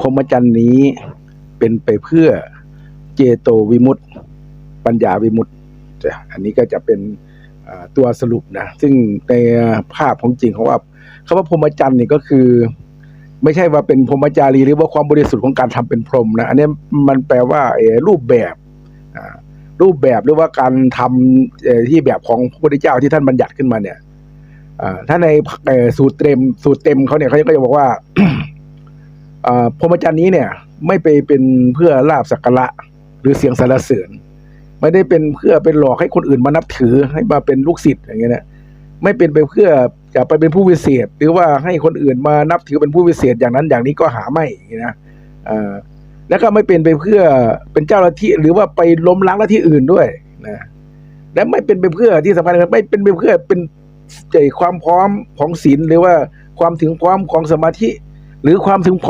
พรหมจรรย์นี้เป็นไปเพื่อเจโตวิมุตติปัญญาวิมุตติอันนี้ก็จะเป็นตัวสรุปนะ ซึ่งในภาพของจริงเขาว่าคำว่าพรหมจรรย์นี่ก็คือ ไม่ใช่ว่าเป็นพรหมจารีหรือว่าความบริสุทธิ์ของการทำเป็นพรหมนะ อันนี้มันแปลว่ารูปแบบรูปแบบหรือว่าการทำที่แบบของพระพุทธเจ้าที่ท่านบัญญัติขึ้นมาเนี่ยอ่าถ้าในสูตรเต็มสูตรเต็มเขาเนี่ยเขาก็จะบอกว่า พรหมจรรย์นี้เนี่ยไม่ไปเป็นเพื่อลาบสักการะหรือเสียงสรรเสริญ ไม่ได้เป็นเพื่อเป็นหลอกให้คนอื่นมานับถือให้มาเป็นลูกศิษย์อย่างเงี้ยนะไม่เป็นไปเพื่อจะไปเป็นผู้วิเศษ หรือว่าให้คนอื่นมานับถือเป็นผู้วิเศษอย่างนั้นอย่างนี้ก็หาไม่อย่างเงี้ยนะแล้วก็ไม่เป็นไปเพื่อเป็นเจ้าลัทธิหรือว่าไปล้มล้างลัทธิอื่นด้วยนะและไม่เป็นไปเพื่อที่สำคัญคือไม่เป็นไปเพื่อเป็นใจความพร้อมของศีลหรือว่าความถึงพร้อมของสมาธิ หรือความถึงพร้อม